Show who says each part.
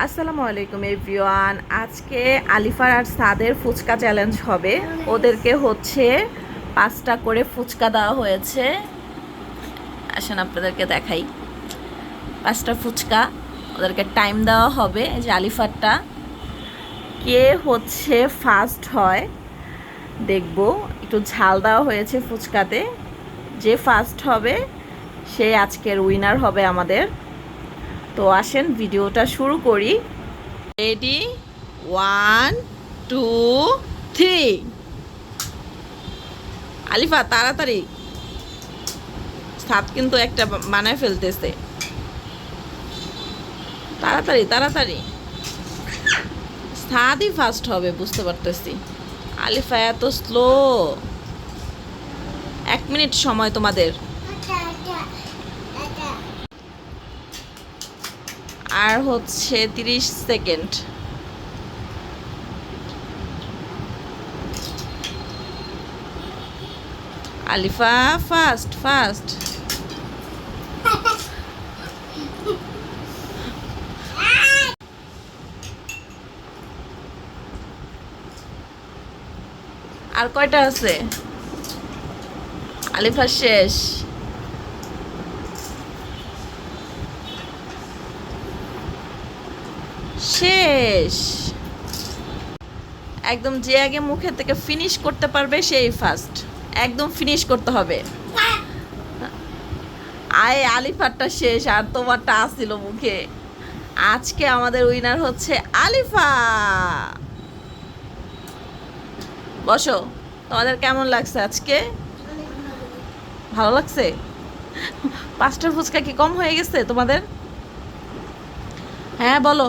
Speaker 1: আসসালামু আলাইকুম, এভরিওয়ান। আজকে আলিফার আর সাদের ফুচকা চ্যালেঞ্জ হবে। ওদেরকে হচ্ছে পাঁচটা করে ফুচকা দেওয়া হয়েছে। আসেন আপনাদেরকে দেখাই। পাঁচটা ফুচকা, ওদেরকে টাইম দেওয়া হবে যে আলিফারটা। কে হচ্ছে ফার্স্ট হয়, দেখব। একটু ঝাল দেওয়া হয়েছে ফুচকাতে। যে ফার্স্ট হবে, সে আজকের উইনার হবে আমাদের। তো আসেন, ভিডিওটা শুরু করি। Ready one two three Alifa, তাড়াতাড়ি। সাত কিন্তু একটা বানায় ফেলতেছে। তাড়াতাড়ি তাড়াতাড়ি। সাদই ফার্স্ট হবে, বুঝতে পারতেছি। আলিফা, এত স্লো এক মিনিট সময় তোমাদের। আর হচ্ছে তিরিশ সেকেন্ড। Alifa fast fast. আর কয়টা আছে? আলিফা শেষ। শেষ। একদম যে আগে মুখে থেকে ফিনিশ করতে পারবে, সেই ফার্স্ট একদম ফিনিশ করতে হবে। আয়, আলিফারটা শেষ, আর তোমারটা আসছিল মুখে। আজকে আমাদের উইনার হচ্ছে আলিফা। বসো, তোমাদের কেমন লাগছে আজকে? ভালো লাগছে? পাঁচটার ফুচকা কি কম হয়ে গেছে তোমাদের? হ্যাঁ বলো।